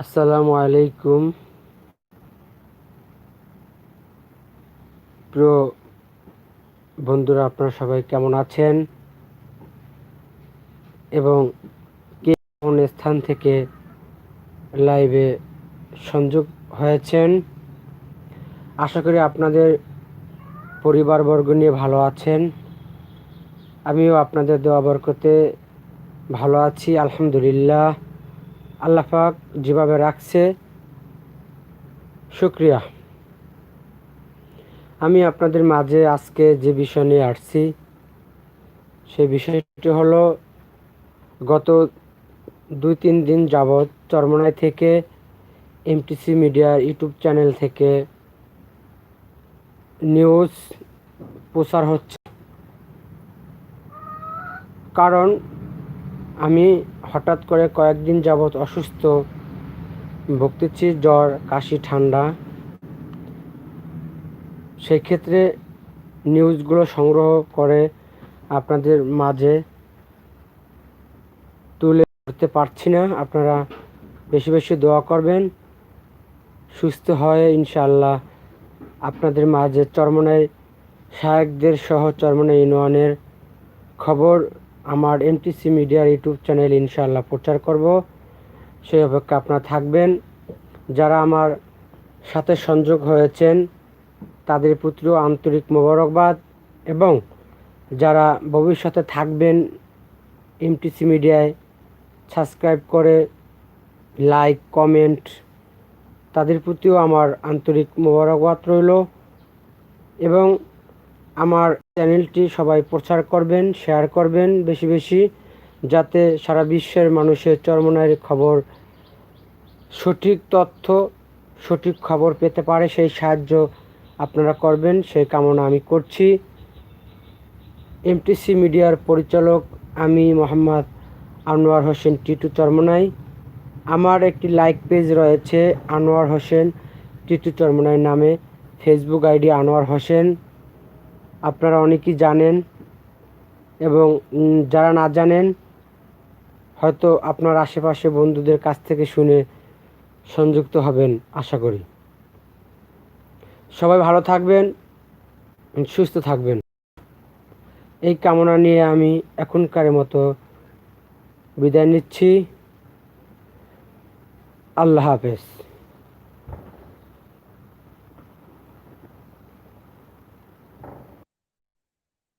আসসালামু আলাইকুম। প্রিয় বন্ধুরা, আপনারা সবাই কেমন আছেন? এবং কে কোন স্থান থেকে লাইভে সংযোগ হয়েছেন? আশা করি আপনাদের পরিবারবর্গ নিয়ে ভালো আছেন। আমিও আপনাদের দোয়া বরকতে ভালো আছি, আলহামদুলিল্লাহ। আল্লাহ পাক যেভাবে রাখছে, শুক্রিয়া। আমি আপনাদের মাঝে আজকে যে বিষয় নিয়ে আসছি, সেই বিষয়টি হলো গত দুই তিন দিন যাবৎ চরমনাই থেকে এমটিসি মিডিয়ার ইউটিউব চ্যানেল থেকে নিউজ প্রচার হচ্ছে। কারণ আমি হঠাৎ করে কয়েকদিন যাবৎ অসুস্থ। ভুগতেছি জ্বর, কাশি, ঠান্ডা। সেই ক্ষেত্রে নিউজগুলো সংগ্রহ করে আপনাদের মাঝে তুলে ধরতে পারছি না। আপনারা বেশি বেশি দোয়া করবেন। সুস্থ হয়ে ইনশাল্লাহ আপনাদের মাঝে চরমনাই সাহেকদের সহ চরমনাই ইউনিয়নের খবর আমার এমটিসি মিডিয়ার ইউটিউব চ্যানেল ইনশাআল্লাহ প্রচার করব। সেই অপেক্ষা আপনারা থাকবেন। যারা আমার সাথে সংযোগ হয়েছেন, তাদের প্রতিও আন্তরিক মোবারকবাদ এবং যারা ভবিষ্যতে থাকবেন এমটিসি মিডিয়ায় সাবস্ক্রাইব করে লাইক কমেন্ট তাদের প্রতিও আমার আন্তরিক মোবারকবাদ রইল এবং আমার চ্যানেলটি সবাই প্রচার করবেন, শেয়ার করবেন বেশি বেশি, যাতে সারা বিশ্বের মানুষের চরমনায়ের খবর সঠিক তথ্য, সঠিক খবর পেতে পারে, সেই সাহায্য আপনারা করবেন, সেই কামনা আমি করছি। এমটিসি মিডিয়ার পরিচালক আমি মোহাম্মদ আনোয়ার হোসেন টিটু চরমনাই। আমার একটি লাইক পেজ রয়েছে আনোয়ার হোসেন টিটু চরমনাই নামে। Facebook ID Anwar Hossain. আপনারা অনেকেই জানেন এবং যারা না জানেন, হয়তো আপনার আশেপাশে বন্ধুদের কাছ থেকে শুনে সংযুক্ত হবেন, আশা করি। সবাই ভালো থাকবেন, সুস্থ থাকবেন। এই কামনা নিয়ে আমি এখনকার মতো বিদায় নিচ্ছি। আল্লাহ হাফেজ।